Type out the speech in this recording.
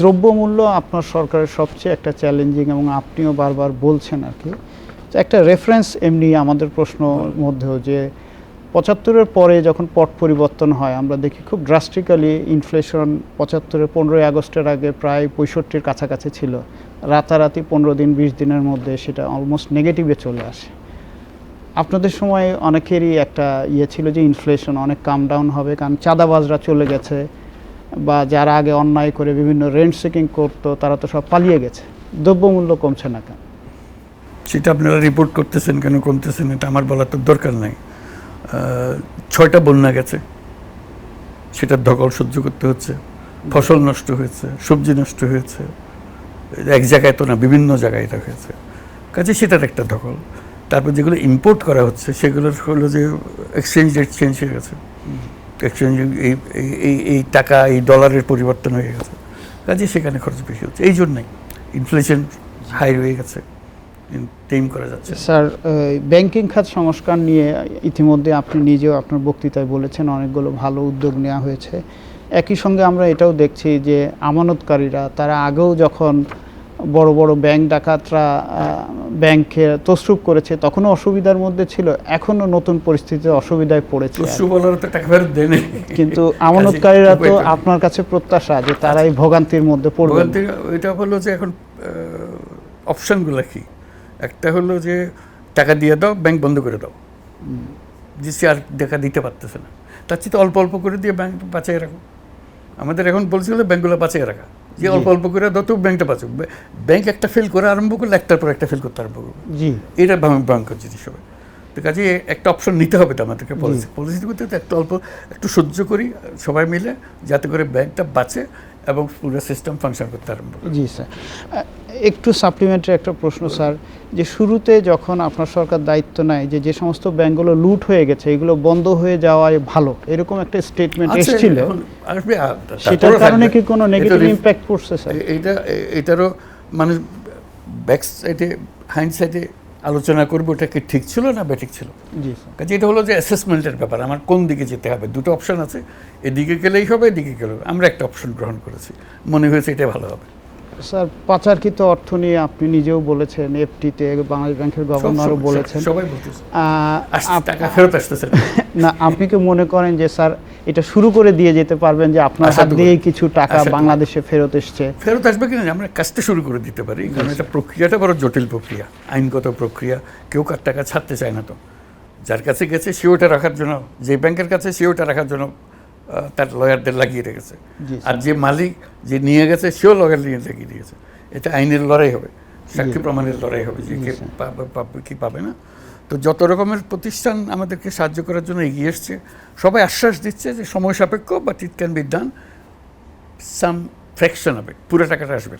দ্রব্যমূল্য আপনার সরকারের সবচেয়ে একটা চ্যালেঞ্জিং এবং আপনিও বারবার বলছেন আর কি। একটা রেফারেন্স এমনি আমাদের প্রশ্ন মধ্যেও যে, পঁচাত্তরের পরে যখন পট পরিবর্তন হয়, আমরা দেখি খুব ড্রাস্টিক্যালি ইনফ্লেশন পঁচাত্তরের পনেরোই আগস্টের আগে প্রায় পঁয়ষট্টির কাছাকাছি ছিল। রাতারাতি পনেরো দিন, বিশ দিনের মধ্যে সেটা অলমোস্ট নেগেটিভে চলে আসে। আপনাদের সময় অনেকেরই একটা ইয়ে ছিল যে ইনফ্লেশন অনেক কাম ডাউন হবে, কারণ চাঁদাবাজরা চলে গেছে। বা যারা আগে অন্যায় করে বিভিন্ন রেন্ট সিকিং করতো তারা তো সব পালিয়ে গেছে। দ্রব্যমূল্য কমছে না কেন? সেটা আপনারা রিপোর্ট করতেছেন কেন কমতেছেন এটা আমার বলার তো দরকার নাই। ছয়টা বন্যা গেছে। সেটার ধকল সহ্য করতে হচ্ছে। ফসল নষ্ট হয়েছে সবজি নষ্ট হয়েছে। এক জায়গায় তো না বিভিন্ন জায়গায় এটা হয়েছে। কাজে সেটার একটা ধকল। তারপর যেগুলো ইম্পোর্ট করা হচ্ছে সেগুলোর হলো যে এক্সচেঞ্জ রেট চেঞ্জ হয়ে গেছে। এক্সচেঞ্জ এই এই- এই টাকা এই ডলারের পরিবর্তন হয়ে গেছে। কাজে সেখানে খরচ বেশি হচ্ছে। এই জন্যই ইনফ্লেশন হাই হয়ে গেছে। টেম করা যাচ্ছে। স্যার ব্যাংকিং খাত সংস্কার নিয়ে ইতিমধ্যে আপনি নিজেও আপনার বক্তৃতায় বলেছেন অনেকগুলো ভালো উদ্যোগ নেওয়া হয়েছে। একই সঙ্গে আমরা এটাও দেখছি যে আমানতকারীরা তারা আগেও যখন বড় বড় ব্যাংক ডাকাতরা ব্যাংকে তসরুপ করেছে তখনও অসুবিধার মধ্যে ছিল এখনও নতুন পরিস্থিতিতে অসুবিধায় পড়েছে কিন্তু আমানতকারীরা তো আপনার কাছে প্রত্যাশা যে তারাই ভোগান্তির মধ্যে পড়বে। ওইটা হলো যে এখন অপশানগুলো কি? একটা হলো যে টাকা দিয়ে দাও ব্যাংক বন্ধ করে দাও। যে সে আর টাকা দিতে পারতেছে না। তার চেয়ে অল্প অল্প করে দিয়ে ব্যাংক বাঁচিয়ে রাখো। আমাদের এখন বলছিল ব্যাংকগুলো বাঁচিয়ে রাখা। যে অল্প অল্প করে যত ব্যাংকটা বাঁচুক ব্যাংক একটা ফেল করে আরম্ভ করলে একটার পর একটা ফেল করতে আরম্ভ করবে। জি। এটা ভয়ঙ্কর জিনিস হবে। তো কাজে একটা অপশন নিতে হবে তো আমাদেরকে পলিসি পলিসি করতে তো একটু অল্প একটু সহ্য করি সবাই মিলে যাতে করে ব্যাংকটা বাঁচে এবং পুরো সিস্টেম ফাংশন করতে আরম্ভ করে। জি স্যার একটু সাপ্লিমেন্টারি একটা প্রশ্ন স্যার যে শুরুতে যখন আপনার সরকার দায়িত্ব নেয় যে যে সমস্ত ব্যাংকগুলো লুট হয়ে গেছে এগুলো বন্ধ হয়ে যাওয়ায় ভালো এরকম একটা স্টেটমেন্ট এসেছিল। আসবে, আর সেটার কারণে কি কোনো নেগেটিভ ইম্প্যাক্ট পড়ছে স্যার? এটা এটারও মানে ব্যাক সাইডে হাইন্ড সাইডে আলোচনা করব ওটা কি ঠিক ছিল না ব্যাঠিক ছিল? জি কাজে এটা হলো যে অ্যাসেসমেন্টের ব্যাপার আমার কোন দিকে যেতে হবে? দুটো অপশন আছে এদিকে গেলেই হবে এদিকে গেলে হবে। আমরা একটা অপশন গ্রহণ করেছি। মনে হয়েছে এটা ভালো হবে। স্যার পাচারকৃত অর্থ নিয়ে আপনি নিজেও বলেছেন এফটিতে বাংলাদেশ ব্যাংকের গভর্নরও বলেছেন। না। আপনি কি মনে করেন যে স্যার এটা শুরু করে দিয়ে যেতে পারবেন যে আপনার হাত দিয়েই কিছু টাকা বাংলাদেশে ফেরত এসছে? ফেরত আসবে কিনা আমরা কাজটা শুরু করে দিতে পারি কারণ এটা প্রক্রিয়াটা বড় জটিল প্রক্রিয়া আইনগত প্রক্রিয়া কেউ কার টাকা ছাড়তে চায় না তো। যার কাছে গেছে সে ওটা রাখার জন্য যে ব্যাংকের কাছে সে ওটা রাখার জন্য তার লয়ারদের লাগিয়ে রেখেছে আর যে মালিক যে নিয়ে গেছে সেও লয়ার নিয়ে লাগিয়ে দিয়েছে। এটা আইনের লড়াই হবে সাক্ষী প্রমাণের লড়াই হবে যে কে পাবে কি পাবে না। তো যত রকমের প্রতিষ্ঠান আমাদেরকে সাহায্য করার জন্য এগিয়ে এসছে সবাই আশ্বাস দিচ্ছে যে সময় সাপেক্ষ বা it can be done some fraction হবে পুরো টাকাটা আসবে।